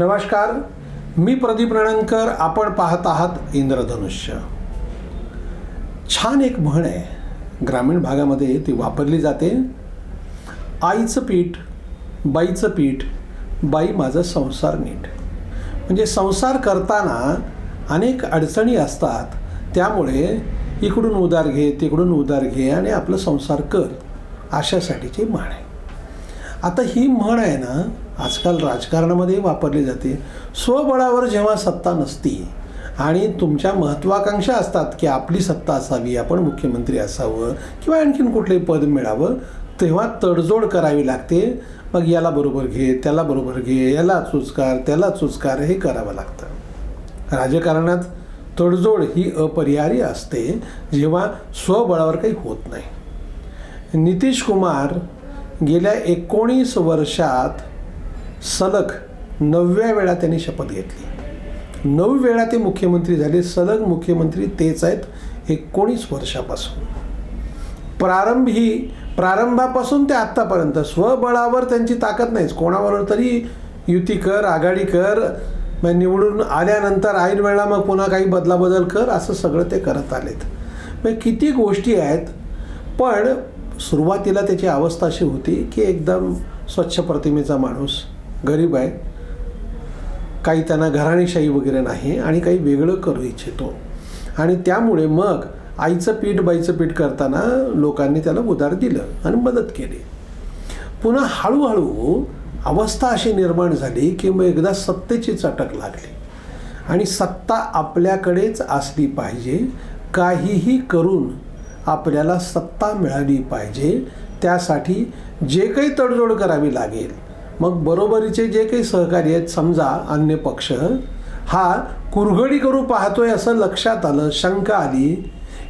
नमस्कार. मी प्रदीप रणंकर आपण पाहत आहात इंद्रधनुष्य. छान एक म्हण आहे. ग्रामीण भागामध्ये ती वापरली जाते. आईचं पीठ बाईचं पीठ बाई माझा संसार नीट. म्हणजे संसार करताना अनेक अडचणी असतात. त्यामुळे इकडून उधार घे तिकडून उधार घे आणि आपलं संसार कर अशासाठीची म्हण आहे. आता ही म्हण आहे ना आजकाल राजकारणामध्ये वापरली जाते. स्वबळावर जेव्हा सत्ता नसती आणि तुमच्या महत्त्वाकांक्षा असतात की आपली सत्ता असावी आपण मुख्यमंत्री असावं किंवा आणखीन कुठलंही पद मिळावं तेव्हा तडजोड करावी लागते. मग याला बरोबर घे त्याला बरोबर घे याला चुचकार त्याला चुचकार हे करावं लागतं. राजकारणात तडजोड ही अपरिहार्य असते जेव्हा स्वबळावर काही होत नाही. नितीश कुमार गेल्या एकोणीस वर्षात सलग नवव्या वेळा त्यांनी शपथ घेतली. नऊ वेळा ते मुख्यमंत्री झाले सलग मुख्यमंत्री तेच आहेत एकोणीस वर्षापासून. प्रारंभी प्रारंभापासून ते आत्तापर्यंत स्वबळावर त्यांची ताकद नाहीच. कोणाबरोबर तरी युती कर आघाडी कर मग निवडून आल्यानंतर ऐन वेळेला मग पुन्हा काही बदलाबदल कर असं सगळं ते करत आलेत. मग किती गोष्टी आहेत पण सुरुवातीला त्याची अवस्था अशी होती की एकदम स्वच्छ प्रतिमेचा माणूस गरीब आहे. काही त्यांना घराणेशाही वगैरे नाही आणि काही वेगळं करू इच्छितो. आणि त्यामुळे मग आईचं पीठ बाईचं पीठ करताना लोकांनी त्याला उधार दिलं आणि मदत केली. पुन्हा हळूहळू अवस्था अशी निर्माण झाली की मग एकदा सत्तेची चटक लागली. आणि सत्ता आपल्याकडेच असली पाहिजे. काहीही करून आपल्याला सत्ता मिळाली पाहिजे. त्यासाठी जे काही तडजोड करावी लागेल मग बरोबरीचे जे काही सहकारी आहेत समजा अन्य पक्ष हा कुरघडी करू पाहतोय असं लक्षात आलं शंका आली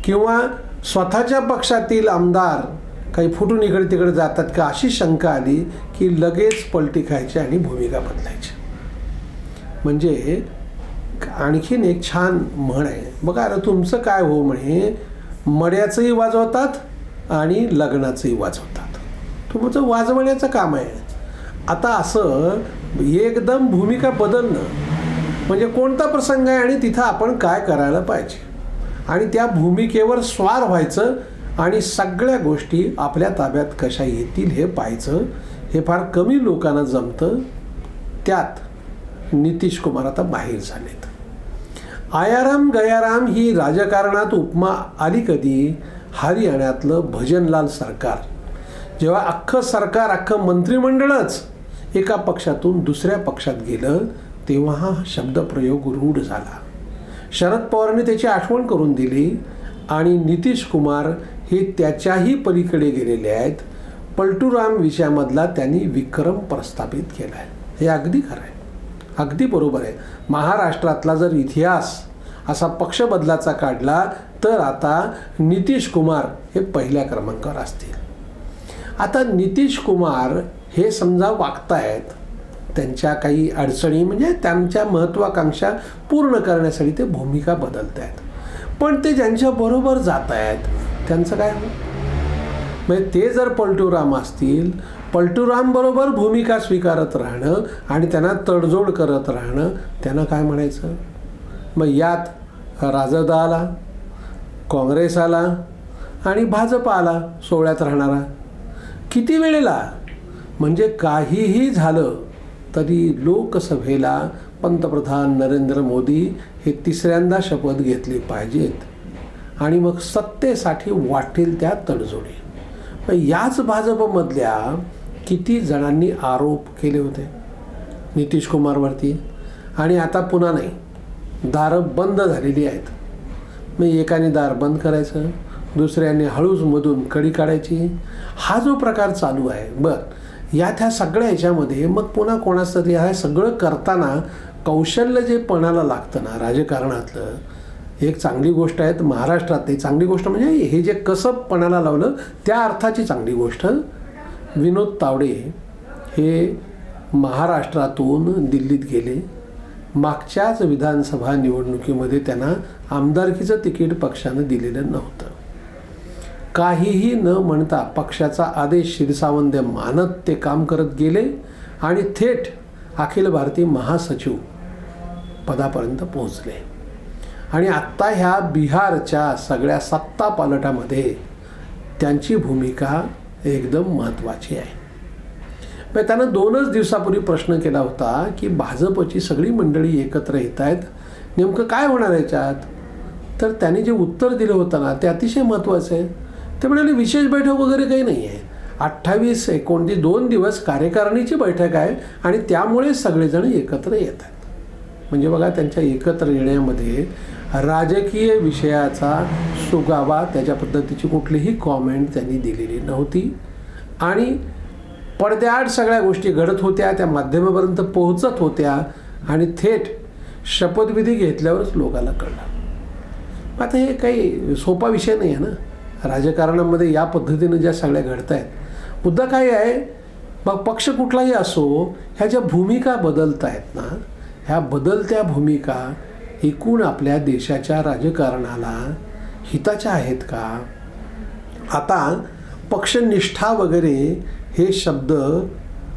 किंवा स्वतःच्या पक्षातील आमदार काही फुटून इकडे तिकडे जातात का अशी शंका आली की लगेच पलटी खायची आणि भूमिका बदलायची. म्हणजे आणखीन एक छान म्हण आहे. बघा अरे तुमचं काय हो म्हणे? मड्याचंही वाजवतात आणि लग्नाचंही वाजवतात. तुमचं वाजवण्याचं काम आहे. आता असं एकदम भूमिका बदलणं म्हणजे कोणता प्रसंग आहे आणि तिथं आपण काय करायला पाहिजे? आणि त्या भूमिकेवर स्वार व्हायचं आणि सगळ्या गोष्टी आपल्या ताब्यात कशा येतील हे पाहायचं हे फार कमी लोकांना जमतं. त्यात नितीश कुमार आता बाहेर झालेत. आयाराम गयाराम ही राजकारणात उपमा आली कधी? हरियाण्यातलं भजनलाल सरकार. जेव्हा अख्खं सरकार अख्खं मंत्रिमंडळच एका पक्षातून दुसऱ्या पक्षात गेलं तेव्हा हा शब्दप्रयोग रूढ झाला. शरद पवारांनी त्याची आठवण करून दिली आणि नितीश कुमार हे त्याच्याही पलीकडे गेलेले आहेत. पलटूराम विषयामधला त्यांनी विक्रम प्रस्थापित केला आहे हे अगदी खरं आहे. अगदी बरोबर आहे. महाराष्ट्रातला जर इतिहास असा पक्ष बदलाचा काढला तर आता नितीश कुमार हे पहिल्या क्रमांकावर असतील. आता नितीश कुमार हे समजा वागतायत त्यांच्या काही अडचणी म्हणजे त्यांच्या महत्त्वाकांक्षा पूर्ण करण्यासाठी ते भूमिका बदलत आहेत पण ते ज्यांच्याबरोबर जात आहेत त्यांचं काय? म्हणजे ते जर पलटूराम असतील पलटूरामबरोबर भूमिका स्वीकारत राहणं आणि त्यांना तडजोड करत राहणं त्यांना काय म्हणायचं? मग यात राजद आला काँग्रेस आला आणि भाजप आला सोहळ्यात राहणारा. किती वेळेला? म्हणजे काहीही झालं तरी लोकसभेला पंतप्रधान नरेंद्र मोदी हे तिसऱ्यांदा शपथ घेतली पाहिजेत. आणि मग सत्तेसाठी वाटेल त्या तडजोडी. पण याच भाजपमधल्या किती जणांनी आरोप केले होते? नितीश कुमारवरती. आणि आता पुन्हा नाही. दारं बंद झालेली आहेत. मग एकाने दार बंद करायचं दुसऱ्याने हळूच मधून कडी काढायची. हा जो प्रकार चालू आहे बरं. या त्या सगळ्या ह्याच्यामध्ये मग पुन्हा कोणाचं तरी हा सगळं करताना कौशल्य जे पणाला लागतं ना राजकारणातलं एक चांगली गोष्ट आहे महाराष्ट्रातली चांगली गोष्ट म्हणजे हे जे कसं पणाला लावलं त्या अर्थाची चांगली गोष्ट. विनोद तावडे हे महाराष्ट्रातून दिल्लीत गेले. मागच्याच विधानसभा निवडणुकीमध्ये त्यांना आमदारकीचं तिकीट पक्षानं दिलेलं नव्हतं. काहीही न म्हणता पक्षाचा आदेश शिरसावंद्य मानत ते काम करत गेले आणि थेट अखिल भारतीय महासचिव पदापर्यंत पोहोचले. आणि आत्ता ह्या बिहारच्या सगळ्या सत्ता पालटामध्ये त्यांची भूमिका एकदम महत्त्वाची आहे. म्हणजे मग त्यानं दोनच दिवसापूर्वी प्रश्न केला होता की भाजपची सगळी मंडळी एकत्र येत आहेत नेमकं काय होणार याच्यात? तर त्यांनी जे उत्तर दिलं होतं ना ते अतिशय महत्त्वाचं आहे. ते म्हणाले विशेष बैठक वगैरे काही नाही आहे. अठ्ठावीस एकोणतीस दोन दिवस कार्यकारिणीची बैठक आहे आणि त्यामुळे सगळेजण एकत्र येत आहेत. म्हणजे बघा त्यांच्या एकत्र येण्यामध्ये राजकीय विषयाचा सुगावा त्याच्या पद्धतीची कुठलीही कॉमेंट त्यांनी दिलेली नव्हती. आणि पडद्याआड सगळ्या गोष्टी घडत होत्या त्या माध्यमापर्यंत पोहोचत होत्या आणि थेट शपथविधी घेतल्यावरच लोकांना कळलं. आता हे काही सोपा विषय नाही आहे ना. राजकारणामध्ये या पद्धतीनं ज्या सगळ्या घडत आहेत मुद्दा काय आहे? मग पक्ष कुठलाही असो ह्या ज्या भूमिका बदलत आहेत ना ह्या बदलत्या भूमिका एकूण आपल्या देशाच्या राजकारणाला हिताच्या आहेत का? आता पक्षनिष्ठा वगैरे हे शब्द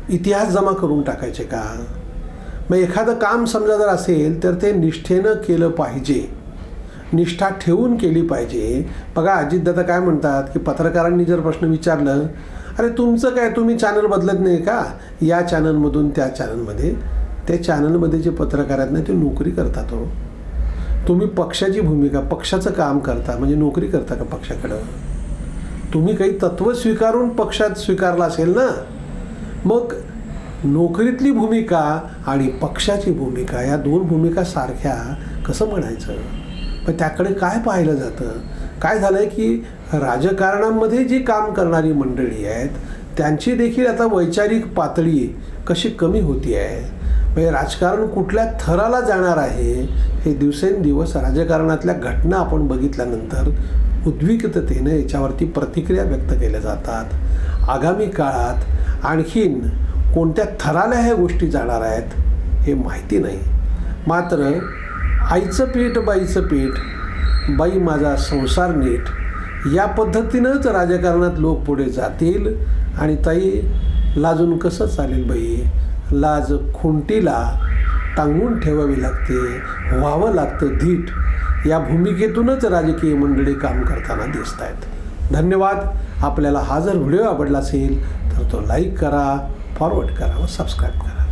इतिहास जमा करून टाकायचे का? मग एखादं काम समजा जर असेल तर ते निष्ठेनं केलं पाहिजे. निष्ठा ठेवून केली पाहिजे. बघा अजितदादा काय म्हणतात की पत्रकारांनी जर प्रश्न विचारलं अरे तुमचं काय? तुम्ही चॅनल बदलत नाही का? या चॅनलमधून त्या चॅनलमध्ये त्या चॅनलमध्ये जे पत्रकार आहेत ना ते नोकरी करतात हो. तुम्ही पक्षाची भूमिका पक्षाचं काम करता म्हणजे नोकरी करता का पक्षाकडं? तुम्ही काही तत्त्व स्वीकारून पक्षात स्वीकारला असेल ना मग नोकरीतली भूमिका आणि पक्षाची भूमिका या दोन भूमिका सारख्या कसं म्हणायचं? पण त्याकडे काय पाहिलं जातं? काय झालं आहे की राजकारणामध्ये जी काम करणारी मंडळी आहेत त्यांची देखील आता वैचारिक पातळी कशी कमी होती आहे म्हणजे राजकारण कुठल्या थराला जाणार आहे हे दिवसेंदिवस राजकारणातल्या घटना आपण बघितल्यानंतर उद्विग्ततेनं याच्यावरती प्रतिक्रिया व्यक्त केल्या जातात. आगामी काळात आणखीन कोणत्या थराला ह्या गोष्टी जाणार आहेत हे माहिती नाही. मात्र आईचं पीठ बाईचं पीठ बाई माझा संसार नीट. या पद्धतीनंच राजकारणात लोक पुढे जातील आणि ताई लाजून कसं चालेल बाई? लाज खुंटीला टांगून ठेवावी लागते व्हावं लागतं धीट. या भूमिकेतूनच राजकीय मंडळी काम करताना दिसत आहेत धन्यवाद. आपल्याला हा जर व्हिडिओ आवडला असेल तर तो लाईक करा फॉरवर्ड करा व सबस्क्राईब करा.